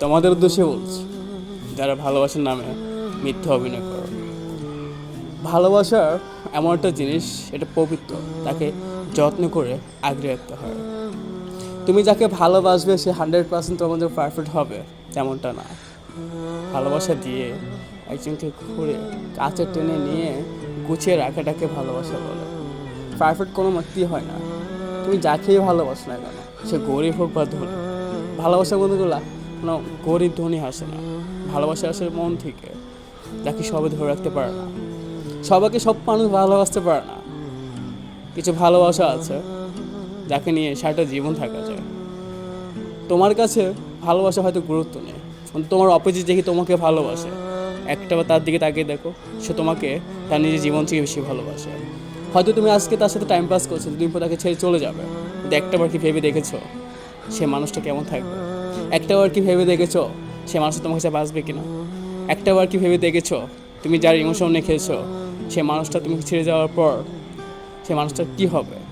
তোমাদের উদ্দেশ্যে বলছি, যারা ভালোবাসার নামে মিথ্যা অভিনয় করো। ভালোবাসা এমন একটা জিনিস, এটা পবিত্র, তাকে যত্ন করে আগলে রাখতে হয়। তুমি যাকে ভালোবাসবে, সে হান্ড্রেড পার্সেন্ট তোমাদের পারফেক্ট হবে, তেমনটা না। ভালোবাসা দিয়ে একজনকে ঘুরে কাছে টেনে নিয়ে গুছিয়ে রাখাটাকে ভালোবাসা বলে। পারফেক্ট কোনো ব্যক্তি হয় না। তুমি যাকেই ভালোবাসো না কেন, সে গরিব হোক বা ধনী, ভালোবাসা বন্ধুগুলা কোনো গরিব ধনী আসে না। ভালোবাসা আসে মন থেকে। যাকে সবে ধরে রাখতে পারে না। সবাইকে সব মানুষ ভালোবাসতে পারে না। কিছু ভালোবাসা আছে, যাকে নিয়ে সারাটা জীবন থাকা যায়। তোমার কাছে ভালোবাসা হয়তো গুরুত্ব নেই। তোমার অপোজিট দেখি তোমাকে ভালোবাসে, একটা বা তার দিকে তাকিয়ে দেখো, সে তোমাকে তার নিজের জীবন থেকে বেশি ভালোবাসে। হয়তো তুমি আজকে তার সাথে টাইম পাস করছ তুমি তাকে ছেড়ে চলে যাবে। কিন্তু একটাবার কি ভেবে দেখেছ, সে মানুষটা কেমন থাকবে? একটাবার কি ভেবে দেখেছ সে মানুষ তোমার কাছে বাঁচবে কিনা? একটাবার কি ভেবে দেখেছ তুমি যার ইমোশন রেখেছো সে মানুষটা তুমি ছেড়ে যাওয়ার পর সে মানুষটা কী হবে?